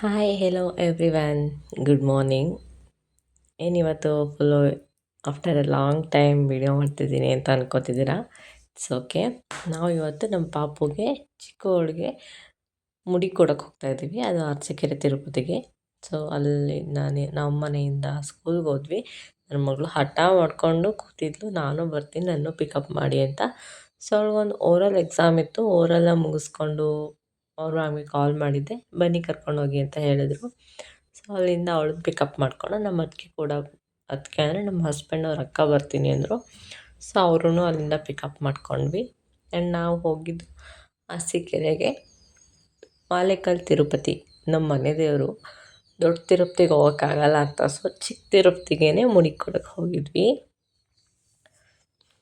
Hi hello everyone good morning ಏನಿವತ್ತು full after a long time video ಮಾಡ್ತಿದ್ದೀನಿ ಅಂತ ಅನ್ಕೋತಿದ್ದೀರಾ? It's okay ನಾವು ಇವತ್ತು ನಮ್ಮ ಪಾಪುಗೆ ಚಿಕ್ಕವಳಿಗೆ ಮುಡಿ ಕೊಡೋಕೆ ಹೋಗ್ತಾ ಇದ್ದೀವಿ. ಅದು ಅರಸೀಕೆರೆ ತಿರುಪತಿಗೆ. ಸೊ ಅಲ್ಲಿ ನಾನು ನಮ್ಮ ಮನೆಯಿಂದ ಸ್ಕೂಲ್ಗೆ ಹೋದ್ವಿ. ನನ್ನ ಮಗಳು ಹಠ ಮಾಡಿಕೊಂಡು ಕೂತಿದ್ಲು. ನಾನು ಬರ್ತೀನಿ, ನನ್ನ ಪಿಕಪ್ ಮಾಡಿ ಅಂತ. ಸೊ ಅವಳಿಗೊಂದು ಓರಲ್ ಎಕ್ಸಾಮ್ ಇತ್ತು. ಓರಲ್ಲ ಮುಗಿಸ್ಕೊಂಡು ಅವರು ಆಮೇಲೆ ಕಾಲ್ ಮಾಡಿದ್ದೆ, ಬನ್ನಿ ಕರ್ಕೊಂಡು ಹೋಗಿ ಅಂತ ಹೇಳಿದ್ರು. ಸೊ ಅಲ್ಲಿಂದ ಅವಳು ಪಿಕಪ್ ಮಾಡ್ಕೊಂಡು ನಮ್ಮ ಅತ್ತಿಗೆ ಕೂಡ ಅದಕ್ಕೆ ಅಂದರೆ ನಮ್ಮ ಹಸ್ಬೆಂಡ್ ಅವ್ರ ಅಕ್ಕ ಬರ್ತೀನಿ ಅಂದರು. ಸೊ ಅವರು ಅಲ್ಲಿಂದ ಪಿಕಪ್ ಮಾಡ್ಕೊಂಡ್ವಿ. ಆ್ಯಂಡ್ ನಾವು ಹೋಗಿದ್ದು ಅರಸೀಕೆರೆಗೆ ಮಾಲೇಕಲ್ ತಿರುಪತಿ, ನಮ್ಮ ಮನೆ ದೇವರು. ದೊಡ್ಡ ತಿರುಪತಿಗೆ ಹೋಗೋಕ್ಕಾಗಲ್ಲ ಅಂತ ಸೊ ಚಿಕ್ಕ ತಿರುಪತಿಗೇನೆ ಮುಡಿ ಕೊಡೋಕೆ ಹೋಗಿದ್ವಿ.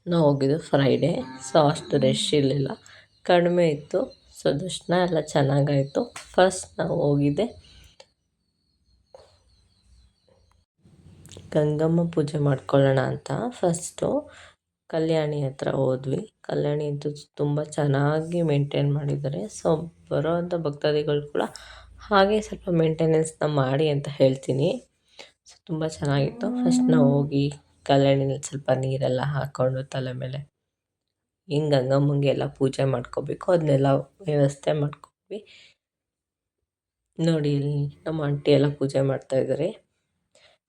ನಾವು ಹೋಗಿದ್ದು ಫ್ರೈಡೇ ಸೊ ಅಷ್ಟು ರಶ್ ಇರಲಿಲ್ಲ. ಕಡಿಮೆ ಇತ್ತು. ಸೊ ದರ್ಶನ ಎಲ್ಲ ಚೆನ್ನಾಗಾಯಿತು. ಫಸ್ಟ್ ನಾವು ಹೋಗಿದ್ದೆ. ಗಂಗಮ್ಮ ಪೂಜೆ ಮಾಡ್ಕೊಳ್ಳೋಣ ಅಂತ. ಫಸ್ಟು ಕಲ್ಯಾಣಿ ಹತ್ರ ಹೋದ್ವಿ. ಕಲ್ಯಾಣಿ ಅಂತೂ ತುಂಬ ಚೆನ್ನಾಗಿ ಮೇಂಟೈನ್ ಮಾಡಿದ್ದಾರೆ. ಸೊ ಬರೋವಂಥ ಭಕ್ತಾದಿಗಳು ಕೂಡ ಹಾಗೆ ಸ್ವಲ್ಪ ಮೇಂಟೆನೆನ್ಸ್ನ ಮಾಡಿ ಅಂತ ಹೇಳ್ತೀನಿ. ಸೊ ತುಂಬ ಚೆನ್ನಾಗಿತ್ತು. ಫಸ್ಟ್ ನಾವು ಹೋಗಿ ಕಲ್ಯಾಣಿನಲ್ಲಿ ಸ್ವಲ್ಪ ನೀರೆಲ್ಲ ಹಾಕ್ಕೊಂಡು ತಲೆ ಮೇಲೆ ಹಿಂಗೆ ಗಂಗಮ್ಮಂಗೆ ಎಲ್ಲ ಪೂಜೆ ಮಾಡ್ಕೋಬೇಕು ಅದನ್ನೆಲ್ಲ ವ್ಯವಸ್ಥೆ ಮಾಡ್ಕೊಂಡ್ವಿ ನೋಡಿ, ಇಲ್ಲಿ ನಮ್ಮ ಆಂಟಿ ಎಲ್ಲ ಪೂಜೆ ಮಾಡ್ತಾಯಿದ್ದಾರೆ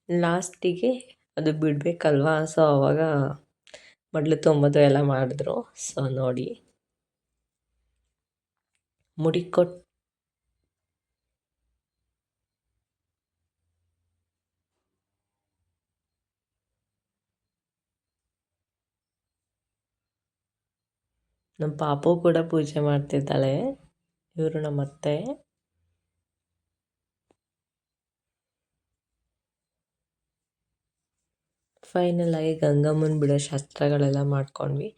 ಲಾಸ್ಟಿಗೆ ಅದು ಬಿಡಬೇಕಲ್ವಾ? ಸೊ, ಅವಾಗ ಮಡ್ಲು ತುಂಬೋದು ಎಲ್ಲ ಮಾಡಿದ್ರು. ಸೊ, ನೋಡಿ. ಮುಡಿ ಕೊಟ್ಟು ನಮ್ಮ ಪಾಪು ಕೂಡ ಪೂಜೆ ಮಾಡ್ತಿದ್ದಾಳೆ. ಇವರು ನಮ್ಮ ಅತ್ತೆ. ಆಗಿ ಗಂಗಮ್ಮನ ಬಿಡೋ ಶಾಸ್ತ್ರಗಳೆಲ್ಲ ಮಾಡ್ಕೊಂಡ್ವಿ.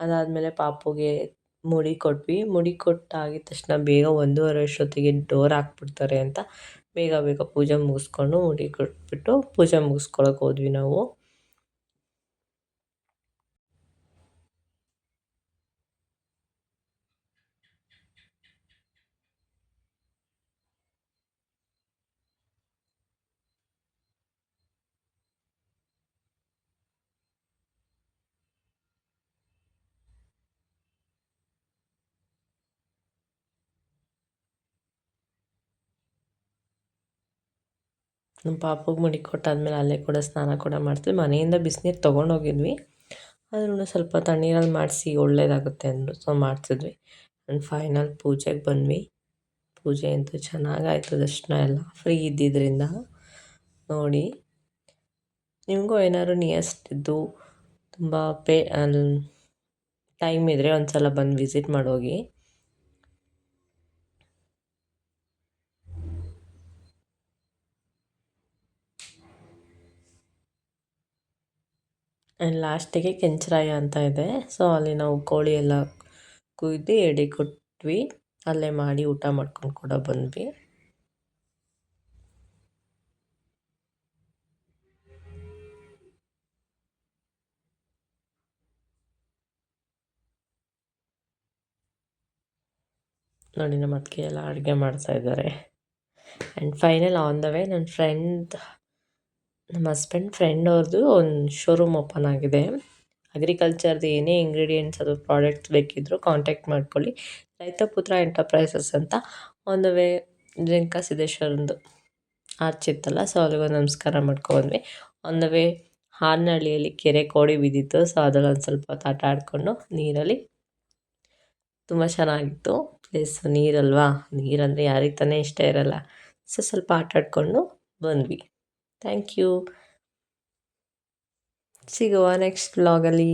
ಅದಾದಮೇಲೆ ಪಾಪುಗೆ ಮುಡಿ ಕೊಟ್ವಿ. ಮುಡಿ ಕೊಟ್ಟಾಗಿದ ತಕ್ಷಣ ಬೇಗ ಒಂದೂವರೆ ಅಷ್ಟೊತ್ತಿಗೆ ಡೋರ್ ಹಾಕ್ಬಿಡ್ತಾರೆ ಅಂತ ಬೇಗ ಬೇಗ ಪೂಜೆ ಮುಗಿಸ್ಕೊಂಡು ಮುಡಿ ಕೊಟ್ಬಿಟ್ಟು ಪೂಜೆ ಮುಗಿಸ್ಕೊಳಕ್ಕೆ ಹೋದ್ವಿ ನಾವು. ನಮ್ಮ ಪಾಪಗೆ ಮಡಿ ಕೊಟ್ಟಾದ್ಮೇಲೆ ಅಲ್ಲೇ ಕೂಡ ಸ್ನಾನ ಕೂಡ ಮಾಡ್ತೀವಿ. ಮನೆಯಿಂದ ಬಿಸಿನೀರು ತೊಗೊಂಡೋಗಿದ್ವಿ. ಆದ್ರೂ ಸ್ವಲ್ಪ ತಣ್ಣೀರಲ್ಲಿ ಮಾಡಿಸಿ ಒಳ್ಳೆಯದಾಗುತ್ತೆ ಅಂದರು. ಸೊ ಮಾಡ್ತಿದ್ವಿ ಆ್ಯಂಡ್ ಫೈನಲ್ ಪೂಜೆಗೆ ಬಂದ್ವಿ. ಪೂಜೆ ಅಂತೂ ಚೆನ್ನಾಗಾಯ್ತು ದರ್ಶನ ಎಲ್ಲ. ಫ್ರೀ ಇದ್ದಿದ್ದರಿಂದ ನೋಡಿ. ನಿಮಗೂ ಏನಾದ್ರು ನಿಯಸ್ಟಿದ್ದು ತುಂಬ ಪೇ ಟೈಮ್ ಇದ್ದರೆ ಒಂದು ಸಲ ಬಂದು ವಿಸಿಟ್ ಮಾಡೋಗಿ. ಆ್ಯಂಡ್ ಲಾಸ್ಟಿಗೆ ಕೆಂಚರಾಯ ಅಂತ ಇದೆ. ಸೊ ಅಲ್ಲಿ ನಾವು ಕೋಳಿ ಎಲ್ಲ ಕುಯ್ದು ಎಡೆ ಕೊಟ್ವಿ. ಅಲ್ಲೇ ಮಾಡಿ ಊಟ ಮಾಡ್ಕೊಂಡು ಕೂಡ ಬಂದ್ವಿ. ನೋಡಿ, ನಮ್ಮ ಅದಕ್ಕೆ ಎಲ್ಲ ಅಡುಗೆ ಮಾಡ್ತಾ ಇದ್ದಾರೆ. And final on the way ನನ್ನ ಫ್ರೆಂಡ್ ನಮ್ಮ ಹಸ್ಬೆಂಡ್ ಫ್ರೆಂಡ್ ಅವ್ರದ್ದು ಒಂದು ಶೋರೂಮ್ ಓಪನ್ ಆಗಿದೆ. ಅಗ್ರಿಕಲ್ಚರ್ದು ಏನೇ ಇಂಗ್ರೀಡಿಯೆಂಟ್ಸ್ ಅದು ಪ್ರಾಡಕ್ಟ್ಸ್ ಬೇಕಿದ್ದರೂ ಕಾಂಟ್ಯಾಕ್ಟ್ ಮಾಡ್ಕೊಳ್ಳಿ. ರೈತಪುತ್ರ ಎಂಟರ್ಪ್ರೈಸಸ್ ಅಂತ ಒಂದು ವೇ ರೇಣುಕಾ ಸಿದ್ದೇಶ್ವರಂದು ಆರ್ಚ್ ಇತ್ತಲ್ಲ ಸೊ ಅಲ್ಲಿಗೆ ನಮಸ್ಕಾರ ಮಾಡ್ಕೊಬಂದ್ವಿ ಆನ್ ದ ವೇ ಹಾನಹಳ್ಳಿಯಲ್ಲಿ ಕೆರೆ ಕೋಡಿ ಬಿದ್ದಿತ್ತು ಸೊ ಅದ್ರಲ್ಲಿ ಒಂದು ಸ್ವಲ್ಪ ಹೊತ್ತು ಆಟ ಆಡಿಕೊಂಡು ನೀರಲ್ಲಿ ತುಂಬ ಚೆನ್ನಾಗಿತ್ತು. ಪ್ಲೇಸ್ ನೀರಲ್ವಾ? ನೀರಂದರೆ ಯಾರಿಗೆ ತಾನೇ ಇಷ್ಟ ಇರಲ್ಲ. ಸೊ ಸ್ವಲ್ಪ ಆಟಾಡ್ಕೊಂಡು ಬಂದ್ವಿ. ಥ್ಯಾಂಕ್ ಯು ಸಿಗುವ ನೆಕ್ಸ್ಟ್ ವ್ಲಾಗಲ್ಲಿ